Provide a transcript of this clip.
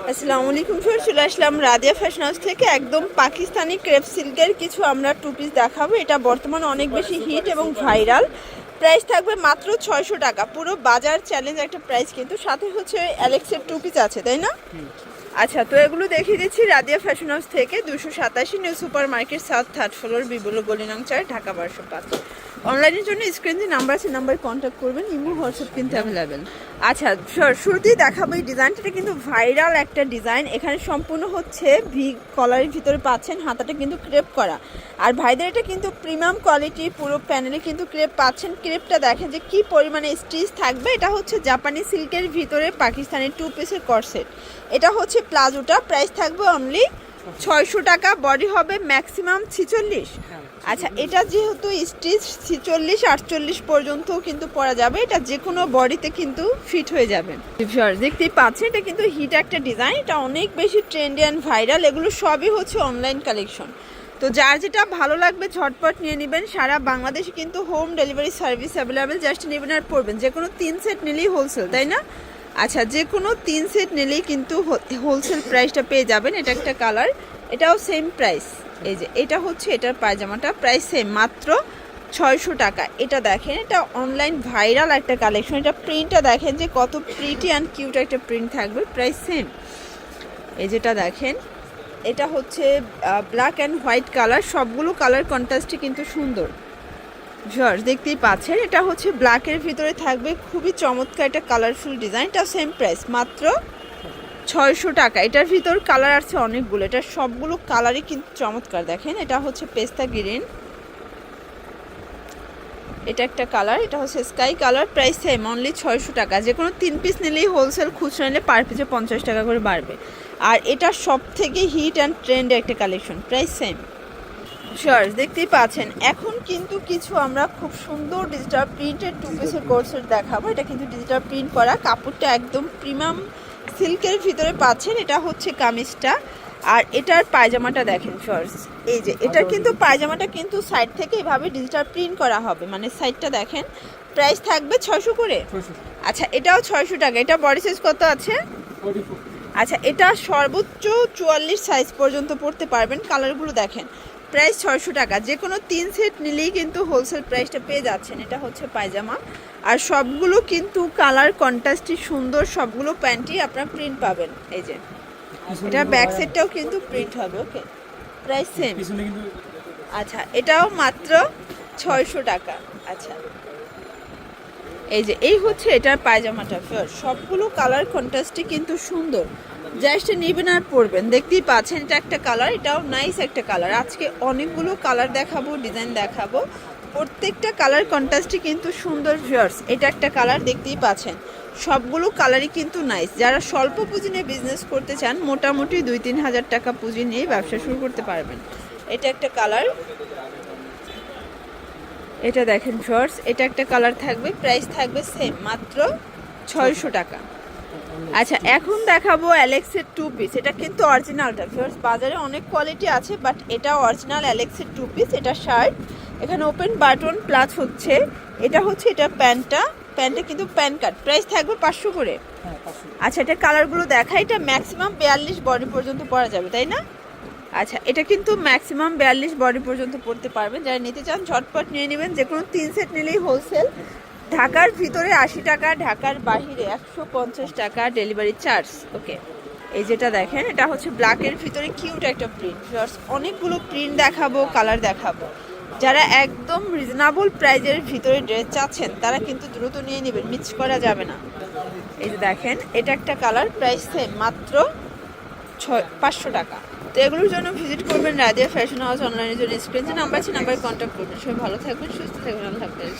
আসসালামু আলাইকুম স্যার চলে আসলাম রাজিয়া ফ্যাশন হাউস থেকে। একদম পাকিস্তানি ক্রেপ সিল্কের কিছু আমরা টু পিস দেখাবো। এটা বর্তমানে অনেক বেশি হিট এবং ভাইরাল। প্রাইস থাকবে মাত্র ছয়শো টাকা। পুরো বাজার চ্যালেঞ্জ একটা প্রাইস কিন্তু। সাথে হচ্ছে অ্যালেক্সের টু পিস আছে, তাই না? আচ্ছা তো এগুলো দেখিয়ে দিচ্ছি রাদিয়া ফ্যাশন হাউস থেকে দুশো সাতাশি new super market south third floor বিবুল গলিনং চার, ঢাকা বারোশো পাঁচ অনলাইনের জন্য স্ক্রিন যে নাম্বার আছে নাম্বার কন্ট্যাক্ট করবেন, ইমো হোয়াটসঅ্যাপ কিন্তু অ্যাভেলেবেল আচ্ছা শুরুতেই দেখাবো এই ডিজাইনটা কিন্তু ভাইরাল একটা ডিজাইন এখানে সম্পূর্ণ হচ্ছে ভি কলারের ভিতরে পাচ্ছেন, হাতাটা কিন্তু ক্রেপ করা। আর ভাইদের এটা কিন্তু প্রিমিয়াম কোয়ালিটি পুরো প্যানেলে কিন্তু ক্রেপ পাচ্ছেন। ক্রেপটা দেখেন যে কি পরিমাণে স্টিচ থাকবে। এটা হচ্ছে জাপানি সিল্কের ভিতরে পাকিস্তানের টু পিসের কর্সেট এটা হচ্ছে প্লাজোটা প্রাইস থাকবে অনলি ছয়শো টাকা বডি হবে ম্যাক্সিমাম ছিচল্লিশ। আচ্ছা এটা যেহেতু স্টিচ ছিচল্লিশ, আটচল্লিশ পর্যন্ত কিন্তু পরা যাবে, এটা যে কোনো বডিতে কিন্তু ফিট হয়ে যাবে। দেখতেই পাচ্ছেন, এটা কিন্তু হিট একটা ডিজাইন এটা অনেক বেশি ট্রেন্ডি অ্যান্ড ভাইরাল এগুলো সবই হচ্ছে অনলাইন কালেকশন তো যার যেটা ভালো লাগবে ঝটপট নিয়ে নেবেন, সারা বাংলাদেশে কিন্তু home delivery service available just নেবেন আর পড়বেন যে কোনো তিন সেট নিলেই হোলসেল তাই না? আচ্ছা যে কোনো তিন সেট নিলেই কিন্তু হোলসেল প্রাইসটা পেয়ে যাবেন। এটা একটা কালার এটাও সেম প্রাইস এই যে, এটা হচ্ছে এটার পায়জামাটা প্রাইস সেম মাত্র ছয়শো টাকা। এটা দেখেন, এটা অনলাইন ভাইরাল একটা কালেকশন এটা প্রিন্টটা দেখেন যে কত প্রিটি অ্যান্ড কিউট একটা প্রিন্ট থাকবে প্রাইস সেম এই যেটা দেখেন, এটা হচ্ছে ব্ল্যাক অ্যান্ড হোয়াইট কালার সবগুলো কালার কন্ট্রাস্টই কিন্তু সুন্দর। জর্জ দেখতেই পাচ্ছেন, এটা হচ্ছে ব্ল্যাকের ভিতরে থাকবে, খুবই চমৎকার একটা কালারফুল ডিজাইন এটা সেম প্রাইস মাত্র ছয়শো টাকা। এটার ভিতর কালার আছে অনেকগুলো, এটা সবগুলো কালারই কিন্তু চমৎকার, দেখেন, এটা হচ্ছে পেস্তা গ্রিন। এটা একটা কালার এটা হচ্ছে sky colour price same only ছয়শো টাকা। যে কোনো তিন পিস নিলেই হোলসেল খুচরা নিলে পার পিসে পঞ্চাশ টাকা করে বাড়বে। আর এটা সব থেকে হিট অ্যান্ড ট্রেন্ড একটা কালেকশন প্রাইস সেম শিওর দেখতেই পাচ্ছেন। এখন কিন্তু কিছু আমরা খুব সুন্দর ডিজিটাল প্রিন্টেড টু পিসের কোর্সের দেখাবো। এটা কিন্তু ডিজিটাল প্রিন্ট করা। কাপড়টা একদম প্রিমিয়াম সিল্কের ভিতরে পাচ্ছেন। এটা হচ্ছে কামিজটা। আর এটার পায়জামাটা দেখেন ফার্স্ট এই যে এটার কিন্তু পায়জামাটা কিন্তু সাইড থেকে এভাবে ডিজিটাল প্রিন্ট করা হবে। মানে সাইডটা দেখেন প্রাইস থাকবে ছয়শো করে। আচ্ছা এটাও ছয়শো টাকা। এটা বডি সাইজ কত আছে? আচ্ছা এটা সর্বোচ্চ চুয়াল্লিশ সাইজ পর্যন্ত পড়তে পারবেন। কালারগুলো দেখেন। প্রাইস ছয়শো টাকা। যে কোনো তিন সেট নিলেই কিন্তু হোলসেল প্রাইসটা পেয়ে যাচ্ছেন। এটা হচ্ছে পায়জামা। আর সবগুলো কিন্তু কালার কন্ট্রাস্টই সুন্দর। সবগুলো প্যান্টই আপনার প্রিন্ট পাবেন। এই যে এটা ব্যাক সেটটাও কিন্তু প্রিন্ট হবে ওকে প্রাইস সেম আচ্ছা এটাও মাত্র ছয়শো টাকা। আচ্ছা এই যে এই হচ্ছে এটার পায়জামাটা। সবগুলো কালার কন্ট্রাস্টই কিন্তু সুন্দর। জাস্ট নেবেন আর পরবেন। দেখতেই পাচ্ছেন এটা একটা কালার, এটাও নাইস একটা কালার। আজকে অনেকগুলো কালার দেখাবো ডিজাইন দেখাবো। প্রত্যেকটা কালার কন্ট্রাস্টই কিন্তু সুন্দর ভিউয়ার্স এটা একটা কালার, দেখতেই পাচ্ছেন। সবগুলো কালারই কিন্তু নাইস যারা স্বল্প পুঁজি নিয়ে বিজনেস করতে চান, মোটামুটি দুই তিন হাজার টাকা পুঁজি নিয়ে ব্যবসা শুরু করতে পারবেন। এটা একটা কালার। এটা দেখেন শর্টস এটা একটা কালার থাকবে প্রাইস থাকবে সেম মাত্র ছয়শো টাকা। আচ্ছা এখন দেখাবো অ্যালেক্সের টু পিস এটা কিন্তু অরিজিনালটা ফিওর্স বাজারে অনেক কোয়ালিটি আছে বাট এটা অরিজিনাল অ্যালেক্সের টু পিস এটা শার্ট এখানে ওপেন বাটন প্লাস হচ্ছে। এটা হচ্ছে এটা প্যান্টটা। প্যান্টটা কিন্তু প্যান কার্ড প্রাইস থাকবে পাঁচশো করে। হ্যাঁ আচ্ছা এটা কালারগুলো দেখা এটা ম্যাক্সিমাম বিয়াল্লিশ বডি পর্যন্ত পরা যাবে তাই না? আচ্ছা এটা কিন্তু ম্যাক্সিমাম বিয়াল্লিশ বডি পর্যন্ত পড়তে পারবেন। যারা নিতে চান ঝটপট নিয়ে নেবেন। যে কোনো তিন সেট নিলেই হোলসেল ঢাকার ভিতরে আশি টাকা, ঢাকার বাহিরে একশো পঞ্চাশ টাকা ডেলিভারি চার্জ ওকে এই যেটা দেখেন, এটা হচ্ছে ব্ল্যাকের ভিতরে কিউট একটা প্রিন্ট অনেকগুলো প্রিন্ট দেখাবো কালার দেখাবো। যারা একদম রিজনেবল প্রাইজের ভিতরে ড্রেস চাচ্ছেন, তারা কিন্তু দ্রুত নিয়ে নেবেন মিস করা যাবে না। এই যে দেখেন, এটা একটা কালার প্রাইস সেম মাত্র ছয়, পাঁচশো টাকা। তো এগুলোর জন্য ভিজিট করবেন রাজিয়া ফ্যাশন হাউস অনলাইনের জন্য স্ক্রিন যে নাম্বার আছে নাম্বারে কন্ট্যাক্ট করবেন। সবাই ভালো থাকবেন, সুস্থ থাকবেন হাফেজ।